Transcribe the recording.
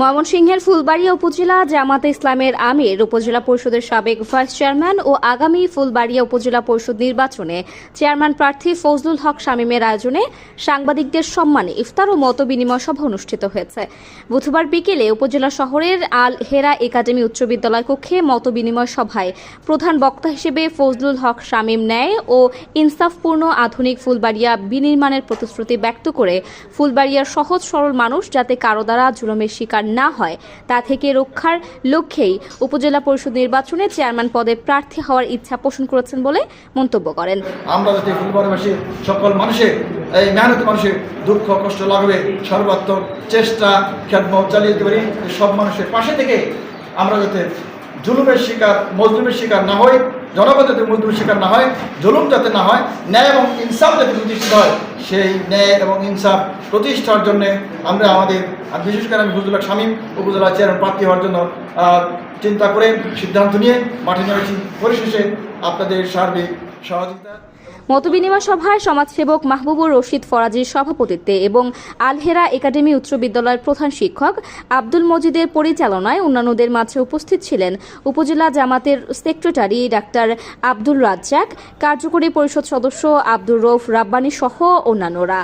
ময়মনসিংহের ফুলবাড়িয়া উপজেলা জামাতে ইসলামের আমির, উপজেলা পরিষদের সাবেক ভাইস চেয়ারম্যান ও আগামী ফুলবাড়িয়া উপজেলা পরিষদ নির্বাচনে চেয়ারম্যান প্রার্থী ফজলুল হক শামীমের আয়োজনে সাংবাদিকদের সম্মানে ইফতার ও মত বিনিময় সভা অনুষ্ঠিত হয়েছে। বুধবার বিকেলে উপজেলা শহরের আল হেরা একাডেমি উচ্চ বিদ্যালয় কক্ষে মত বিনিময় সভায় প্রধান বক্তা হিসেবে ফজলুল হক শামীম ন্যায় ও ইনসাফপূর্ণ আধুনিক ফুলবাড়িয়া বিনির্মাণের প্রতিশ্রুতি ব্যক্ত করে ফুলবাড়িয়ার সহজ সরল মানুষ যাতে কারও দ্বারা জুলুমের শিকার না হয়, তা থেকে রক্ষার লক্ষ্যেই উপজেলা পরিষদ নির্বাচনে চেয়ারম্যান পদে প্রার্থী হওয়ার ইচ্ছা পোষণ করেছেন বলে মন্তব্য করেন। আমরা যাতে ফুলবাড়িবাসী সকল মানুষের, এই মেহনতি মানুষের দুঃখ, কষ্ট লাগবে, সর্বাত্মক চেষ্টা চালিয়ে পারি সব মানুষের পাশে থেকে আমরা যাতে জুলুমের শিকার, মজলুমের শিকার না হই। জনগণ যাতে মজদুর শিকার না হয়, জুলুম যাতে না হয়, ন্যায় এবং ইনসাফ যাতে প্রতিষ্ঠিত হয়, সেই ন্যায় এবং ইনসাফ প্রতিষ্ঠার জন্যে আমরা আমাদের, আর বিশেষ করে আমি হুজুল্লাহ শামীম উপজেলা চেয়ারম্যান প্রার্থী হওয়ার জন্য চিন্তা করে সিদ্ধান্ত নিয়ে মাঠে নেমেছি। পরিশেষে আপনাদের সার্বিক মতবিনিময় সভায় সমাজসেবক মাহবুবুর রশিদ ফরাজির সভাপতিত্বে এবং আলহেরা একাডেমি উচ্চ বিদ্যালয়ের প্রধান শিক্ষক আব্দুল মজিদের পরিচালনায় অন্যান্যদের মাঝে উপস্থিত ছিলেন উপজেলা জামাতের সেক্রেটারি ডাক্তার আব্দুল রাজ্জাক, কার্যকরী পরিষদ সদস্য আব্দুর রৌফ রাব্বানী সহ অন্যান্যরা।